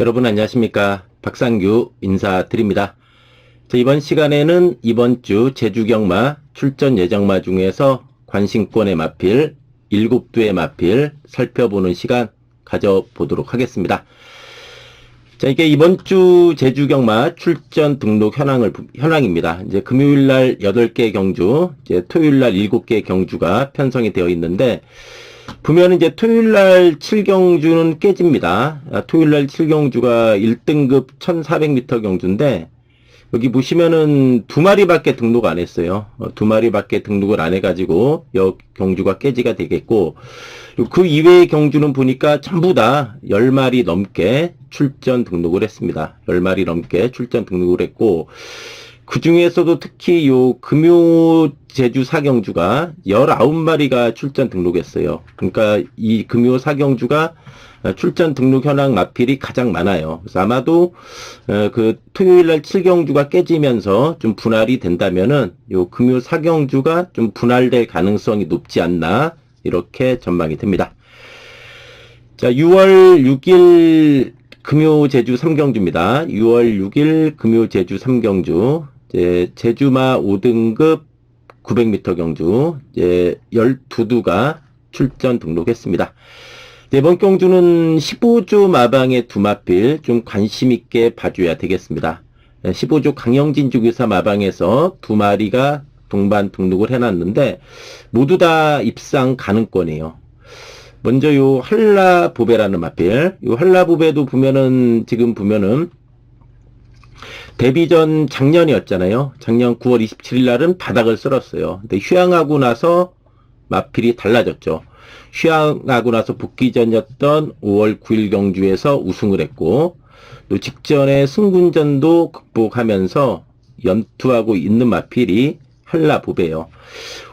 여러분 안녕하십니까 박상규 인사드립니다. 자, 이번 시간에는 이번 주 제주경마 출전 예정마 중에서 관심권에 마필 7두의 마필 살펴보는 시간 가져보도록 하겠습니다. 자, 이게 이번 주 제주 경마 출전 등록 현황을, 현황입니다. 이제 금요일 날 8개 경주, 이제 토요일 날 7개 경주가 편성이 되어 있는데, 보면 이제 토요일 날 7경주는 깨집니다. 아, 토요일 날 7경주가 1등급 1400m 경주인데, 여기 보시면은 두 마리밖에 등록 안 했어요. 어, 두 마리밖에 등록을 안 해가지고, 여 경주가 깨지가 되겠고, 그 이외의 경주는 보니까 전부 다 10마리 넘게 출전 등록을 했습니다. 10마리 넘게 출전 등록을 했고, 그 중에서도 특히 요 금요 제주 사경주가 19마리가 출전 등록했어요. 그러니까 이 금요 사경주가 출전 등록 현황 마필이 가장 많아요. 그래서 아마도 어, 그 토요일 날 7경주가 깨지면서 좀 분할이 된다면은 요 금요 사경주가 좀 분할될 가능성이 높지 않나 이렇게 전망이 됩니다. 자, 6월 6일 금요 제주 3경주입니다. 6월 6일 금요 제주 3경주. 이제 제주마 5등급 900m 경주 이제 12두가 출전 등록했습니다. 이번 경주는 15조 마방의 두 마필 좀 관심 있게 봐줘야 되겠습니다. 15조 강영진 주기사 마방에서 두 마리가 동반 등록을 해놨는데 모두 다 입상 가능권이에요. 먼저 요 한라보배라는 마필, 요 한라보배도 보면은 지금 보면은 데뷔전 작년이었잖아요. 작년 9월 27일 날은 바닥을 쓸었어요. 근데 휴양하고 나서 마필이 달라졌죠. 휴양하고 나서 복귀전이었던 5월 9일 경주에서 우승을 했고 또 직전에 승군전도 극복하면서 연투하고 있는 마필이 한라보배요.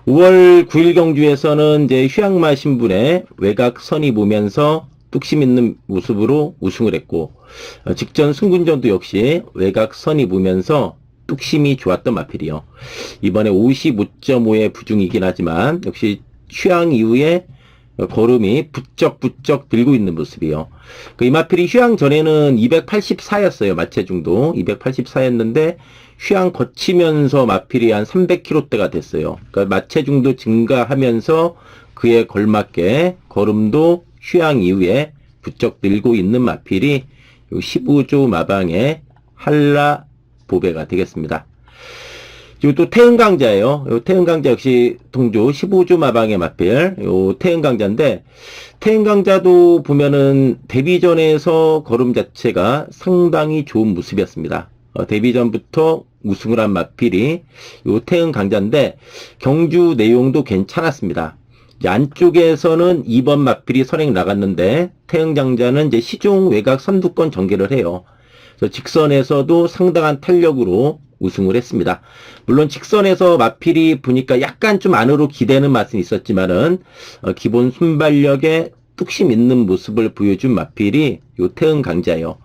5월 9일 경주에서는 이제 휴양마 신분의 외곽 선이 보면서 뚝심 있는 모습으로 우승을 했고 어, 직전 승군전도 역시 외곽 선이 보면서 뚝심이 좋았던 마필이요. 이번에 55.5의 부중이긴 하지만 역시 휴양 이후에 걸음이 부쩍부쩍 들고 있는 모습이요. 그 이마필이 휴양 전에는 284였어요. 마체중도 284였는데 휴양 거치면서 마필이 한 300kg대가 됐어요. 그러니까 마체중도 증가하면서 그에 걸맞게 걸음도 휴양 이후에 부쩍 늘고 있는 마필이 15조 마방의 한라 보배가 되겠습니다. 그리고 또 태흥강자예요. 요 태흥강자 역시 동조 15조 마방의 마필. 요 태흥강자인데 태흥강자도 보면은 데뷔전에서 걸음 자체가 상당히 좋은 모습이었습니다. 어, 데뷔전부터 우승을 한 마필이 요 태흥강자인데 경주 내용도 괜찮았습니다. 안쪽에서는 2번 마필이 선행 나갔는데 태흥장자는 이제 시종 외곽 선두권 전개를 해요. 그래서 직선에서도 상당한 탄력으로 우승을 했습니다. 물론 직선에서 마필이 보니까 약간 좀 안으로 기대는 맛은 있었지만은 어, 기본 순발력에 뚝심 있는 모습을 보여준 마필이 요 태흥 강자예요.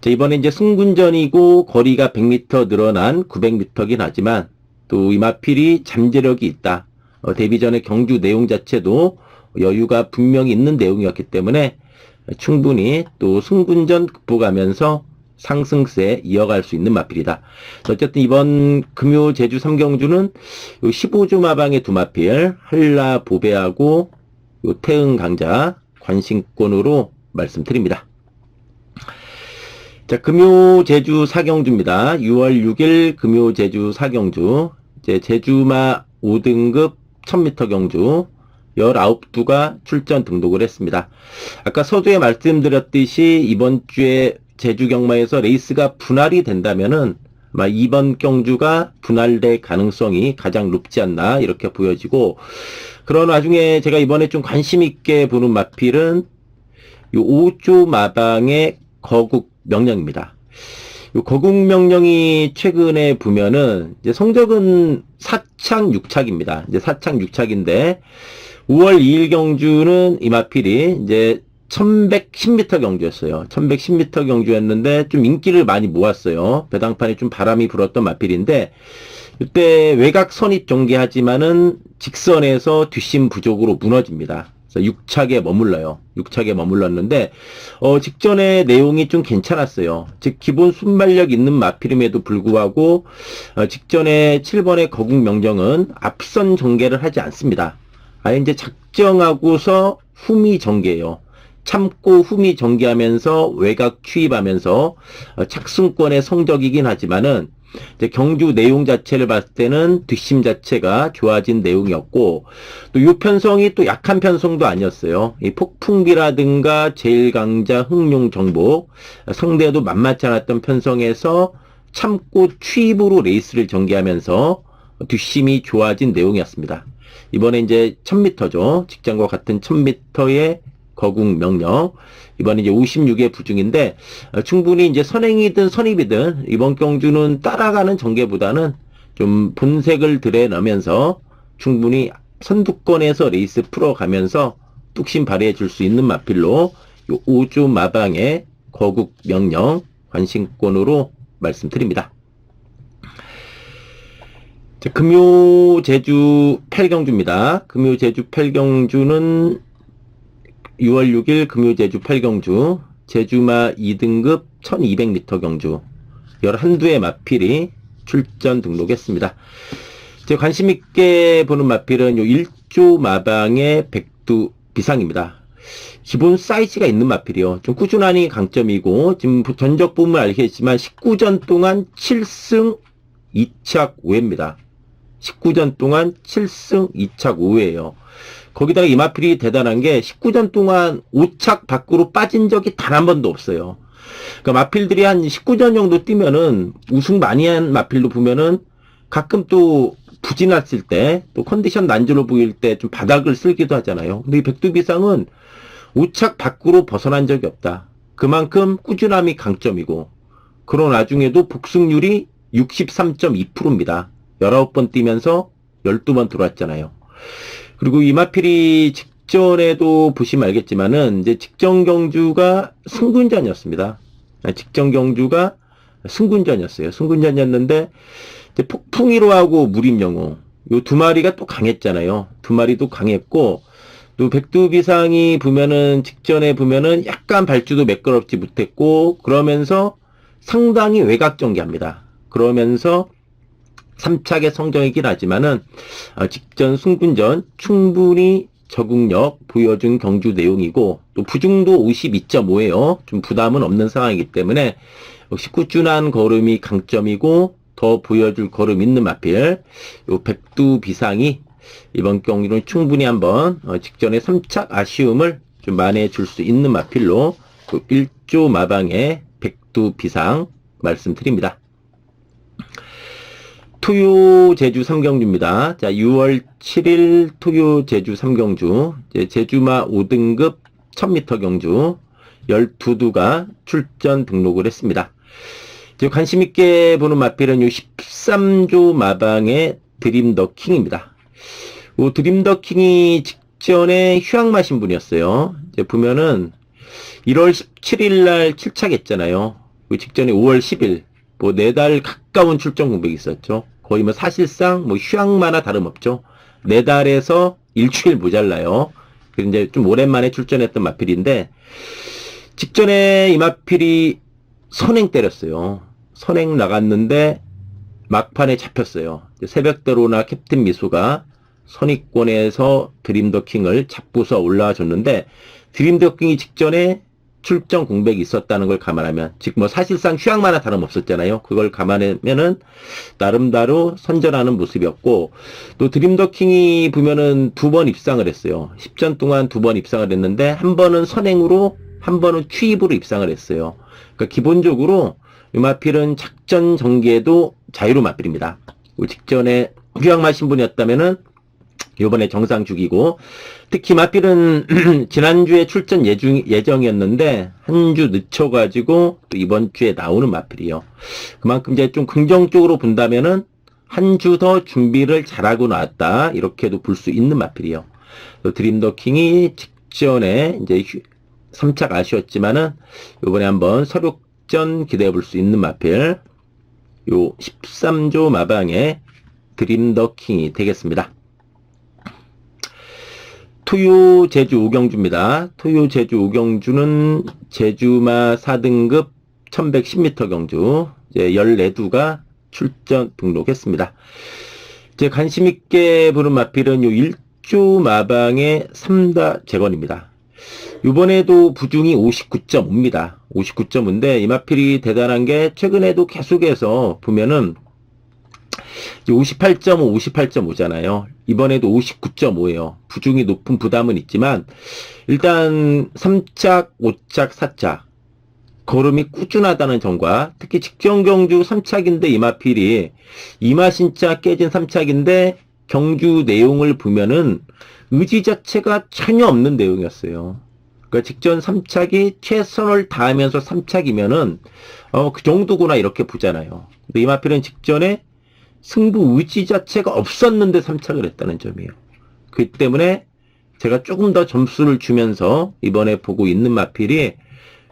자, 이번에 이제 승군전이고 거리가 100m 늘어난 900m긴 하지만 또 이 마필이 잠재력이 있다. 어, 데뷔전의 경주 내용 자체도 여유가 분명히 있는 내용이었기 때문에 충분히 또 승군전 극복하면서 상승세 이어갈 수 있는 마필이다. 어쨌든 이번 금요 제주 삼경주는 15조 마방의 두 마필 한라 보배하고 요 태흥 강자 관심권으로 말씀드립니다. 자, 금요 제주 사경주입니다. 6월 6일 금요 제주 사경주. 이제 제주마 5등급 1000m 경주 19두가 출전 등록을 했습니다. 아까 서두에 말씀드렸듯이 이번 주에 제주 경마에서 레이스가 분할이 된다면은 아마 이번 경주가 분할될 가능성이 가장 높지 않나 이렇게 보여지고 그런 와중에 제가 이번에 좀 관심 있게 보는 마필은 요 5조 마방의 거국 명령입니다. 요 거국 명령이 최근에 보면은 이제 성적은 사창 6착입니다. 이제 사창 6착인데 5월 2일 경주는 이마필이 이제 1110m 경주였어요. 1110m 경주였는데 좀 인기를 많이 모았어요. 배당판에 좀 바람이 불었던 마필인데 이때 외곽 선입 전개하지만은 직선에서 뒷심 부족으로 무너집니다. 그래서 6착에 머물러요. 6착에 머물렀는데 어, 직전에 내용이 좀 괜찮았어요. 즉 기본 순발력 있는 마필임에도 불구하고 어, 직전에 7번의 거국 명정은 앞선 전개를 하지 않습니다. 아예 이제 작정하고서 후미 전개예요. 참고 후미 전개하면서 외곽 추입하면서 어, 착승권의 성적이긴 하지만은 경주 내용 자체를 봤을 때는 뒷심 자체가 좋아진 내용이었고 또 이 편성이 또 약한 편성도 아니었어요. 이 폭풍비라든가 제일강자 흥룡 정복 상대도 만만치 않았던 편성에서 참고 추입으로 레이스를 전개하면서 뒷심이 좋아진 내용이었습니다. 이번에 이제 1000m죠. 직장과 같은 1000m의 거국 명령. 이번에 이제 56의 부중인데 어, 충분히 이제 선행이든 선입이든 이번 경주는 따라가는 전개보다는 좀 본색을 드러내면서 충분히 선두권에서 레이스 풀어가면서 뚝심 발휘해 줄 수 있는 마필로 요 5조 마방의 거국 명령 관심권으로 말씀드립니다. 자, 금요 제주 8경주입니다. 금요 제주 8경주는 6월 6일 금요 제주 8경주 제주마 2등급 1200m 경주 11두의 마필이 출전 등록했습니다. 제 관심 있게 보는 마필은 요 1조 마방의 백두 비상입니다. 기본 사이즈가 있는 마필이요. 좀 꾸준하니 강점이고 지금 전적 보면 알겠지만 19전 동안 7승 2착 5회입니다. 19전 동안 7승 2착 5회예요. 거기다가 이마필이 대단한 게 19전 동안 5착 밖으로 빠진 적이 단 한 번도 없어요. 그러니까 마필들이 한 19전 정도 뛰면은 우승 많이 한 마필도 보면은 가끔 또 부진했을 때 또 컨디션 난조로 보일 때 좀 바닥을 쓸기도 하잖아요. 근데 이 백두비상은 5착 밖으로 벗어난 적이 없다. 그만큼 꾸준함이 강점이고 그런 와중에도 복승률이 63.2%입니다. 19번 뛰면서 12번 들어왔잖아요. 그리고 이마필이 직전에도 보시면 알겠지만은 이제 직전 경주가 승군전이었습니다. 아, 직전 경주가 승군전이었어요. 승군전이었는데 폭풍이로하고 무림영호 요두 마리가 또 강했잖아요. 두 마리도 강했고 또 백두비상이 보면은 직전에 보면은 약간 발주도 매끄럽지 못했고 그러면서 상당히 외곽 전개합니다. 그러면서 3착의 성적이긴 하지만은 어, 직전 승군전 충분히 적응력 보여준 경주 내용이고 또 부중도 52.5예요. 좀 부담은 없는 상황이기 때문에 역시 꾸준한 걸음이 강점이고 더 보여줄 걸음 있는 마필 요 백두 비상이 이번 경기는 충분히 한번 어, 직전에 3착 아쉬움을 좀 만회해 줄 수 있는 마필로 그 1조 마방의 백두 비상 말씀드립니다. 토요 제주 3경주입니다. 자, 6월 7일 토요 제주 3경주, 제주마 5등급 1000m 경주 12두가 출전 등록을 했습니다. 관심 있게 보는 마필은 요 13조 마방의 드림 더 킹입니다. 요 드림 더 킹이 직전에 휴양 마신 분이었어요. 이제 보면은 1월 17일 날 7착 했잖아요. 그 직전에 5월 10일 뭐 네 달 가까운 출전 공백이 있었죠. 거의 뭐 사실상 뭐 휴양마나 다름없죠. 네 달에서 일주일 모자라요. 그래서 이제 좀 오랜만에 출전했던 마필인데 직전에 이 마필이 선행 때렸어요. 선행 나갔는데 막판에 잡혔어요. 새벽대로나 캡틴 미소가 선입권에서 드림더킹을 잡고서 올라와 줬는데 드림더킹이 직전에 출전 공백이 있었다는 걸 감안하면 즉 뭐 사실상 휴양만나 다름없었잖아요. 그걸 감안하면은 나름대로 선전하는 모습이었고 또 드림더킹이 보면은 두 번 입상을 했어요. 10전 동안 두 번 입상을 했는데 한 번은 선행으로 한 번은 취입으로 입상을 했어요. 그러니까 기본적으로 유마필은 작전 전개도 자유로 마필입니다. 직전에 휴양 마 신 분이었다면은 요번에 정상 죽이고 특히 마필은 지난주에 출전 예중, 예정이었는데 한 주 늦춰가지고 또 이번 주에 나오는 마필이요. 그만큼 이제 좀 긍정적으로 본다면은 한 주 더 준비를 잘하고 나왔다 이렇게도 볼 수 있는 마필이요. 또 드림더킹이 직전에 이제 3착 아쉬웠지만은 이번에 한번 서륙전 기대해 볼 수 있는 마필 요 13조 마방의 드림더킹이 되겠습니다. 토요 제주 오경주입니다. 토요 제주 오경주는 제주마 4등급 1110m 경주 이제 14두가 출전 등록했습니다. 이제 관심 있게 보는 마필은 요 1조 마방의 3다 재건입니다. 이번에도 부중이 59.5입니다. 59.5인데 이 마필이 대단한 게 최근에도 계속해서 보면은 58.5, 58.5잖아요. 이번에도 59.5예요. 부중이 높은 부담은 있지만 일단 3착, 5착, 4착 걸음이 꾸준하다는 점과 특히 직전 경주 3착인데 이마필이 이마 신차 깨진 3착인데 경주 내용을 보면은 의지 자체가 전혀 없는 내용이었어요. 그러니까 직전 3착이 최선을 다하면서 3착이면은 어, 그 정도구나 이렇게 보잖아요. 근데 이마필은 직전에 승부 의지 자체가 없었는데 3착을 했다는 점이에요. 그 때문에 제가 조금 더 점수를 주면서 이번에 보고 있는 마필이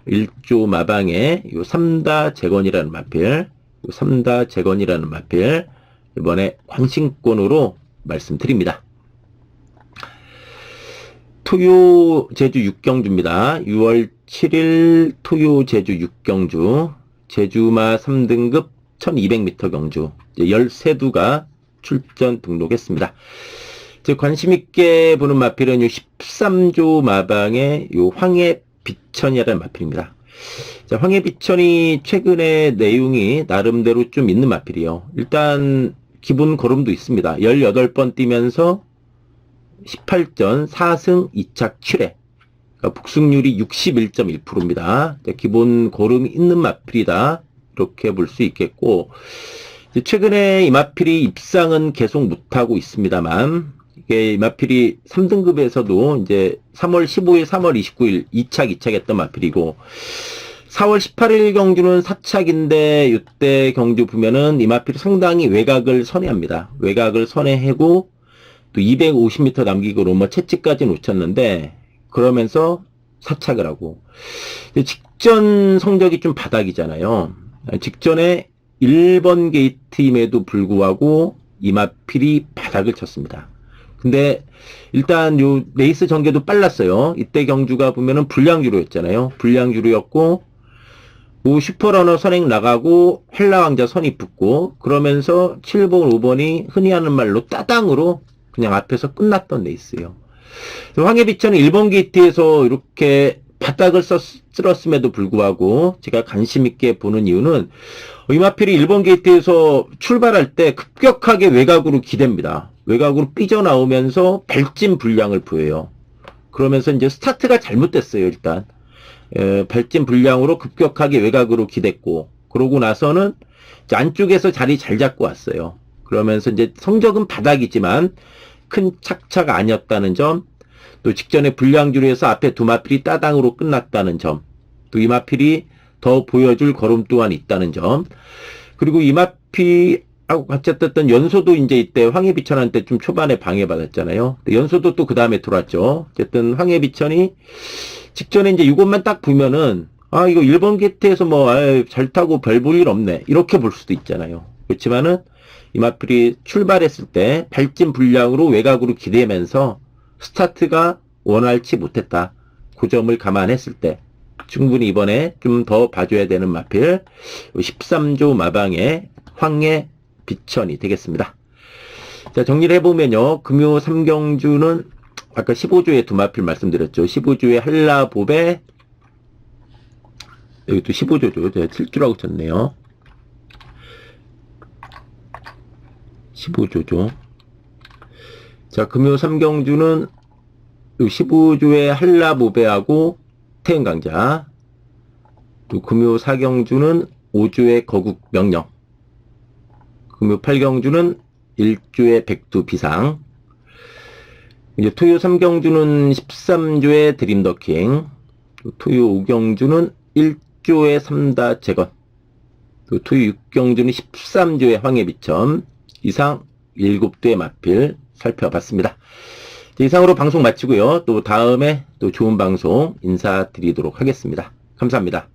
1조 마방의 요 3다 재건이라는 마필, 요 3다 재건이라는 마필, 이번에 황신권으로 말씀드립니다. 토요 제주 6경주입니다. 6월 7일 토요 제주 6경주, 제주마 3등급 1200m 경주, 13두가 출전 등록했습니다. 제 관심 있게 보는 마필은 요 13조 마방의 요 황해 비천이라는 마필입니다. 자, 황해 비천이 최근에 내용이 나름대로 좀 있는 마필이요. 일단 기본 걸음도 있습니다. 18번 뛰면서 18전 4승 2착 7회. 그러니까 복승률이 61.1%입니다. 기본 걸음이 있는 마필이다. 이렇게 볼 수 있겠고, 최근에 이 마필이 입상은 계속 못하고 있습니다만, 이게 이 마필이 3등급에서도 이제 3월 15일, 3월 29일 2착, 2착 했던 마필이고, 4월 18일 경주는 4착인데, 이때 경주 보면은 이 마필이 상당히 외곽을 선회합니다. 외곽을 선회하고, 또 250m 남기고로 뭐 채찍까지 놓쳤는데, 그러면서 4착을 하고, 직전 성적이 좀 바닥이잖아요. 직전에 1번 게이트임에도 불구하고 이마필이 바닥을 쳤습니다. 근데 일단 요 레이스 전개도 빨랐어요. 이때 경주가 보면은 불량주로였잖아요. 불량주로였고 뭐 슈퍼러너 선행 나가고 헬라왕자 선이 붙고 그러면서 7번, 5번이 흔히 하는 말로 따당으로 그냥 앞에서 끝났던 레이스예요. 황해비천은 1번 게이트에서 이렇게 바닥을 썼, 쓸었음에도 불구하고 제가 관심 있게 보는 이유는 이마필이 1번 게이트에서 출발할 때 급격하게 외곽으로 기댑니다. 외곽으로 삐져나오면서 발진 불량을 보여요. 그러면서 이제 스타트가 잘못됐어요, 일단. 에, 발진 불량으로 급격하게 외곽으로 기댔고, 그러고 나서는 안쪽에서 자리 잘 잡고 왔어요. 그러면서 이제 성적은 바닥이지만 큰 착차가 아니었다는 점, 또 직전에 불량주로해서 앞에 두 마필이 따당으로 끝났다는 점, 또 이마필이 더 보여줄 걸음 또한 있다는 점, 그리고 이마피하고 같이 했던 연소도 이제 이때 황해비천한테 좀 초반에 방해받았잖아요. 연소도 또 그 다음에 들어왔죠. 어쨌든 황해비천이 직전에 이제 이것만 딱 보면은 아 이거 1번 게트에서 뭐잘 타고 별 볼 일 없네 이렇게 볼 수도 있잖아요. 그렇지만은 이마필이 출발했을 때 발진 불량으로 외곽으로 기대면서 스타트가 원활치 못했다. 그 점을 감안했을 때 충분히 이번에 좀 더 봐줘야 되는 마필 13조 마방의 황해 비천이 되겠습니다. 자 정리를 해보면요. 금요 3경주는 아까 15조의 두 마필 말씀드렸죠. 15조의 한라보배 여기 또 15조죠. 제가 7조라고 쳤네요. 15조죠. 자, 금요 3경주는 15조의 한라보배하고 태은 강자, 금요 4경주는 5조의 거국 명령, 금요 8경주는 1조의 백두 비상, 이제 토요 3경주는 13조의 드림 더킹, 토요 5경주는 1조의 3다 재건, 토요 6경주는 13조의 황해비천, 이상 7대의 마필 살펴봤습니다. 자, 이상으로 방송 마치고요. 또 다음에 또 좋은 방송 인사드리도록 하겠습니다. 감사합니다.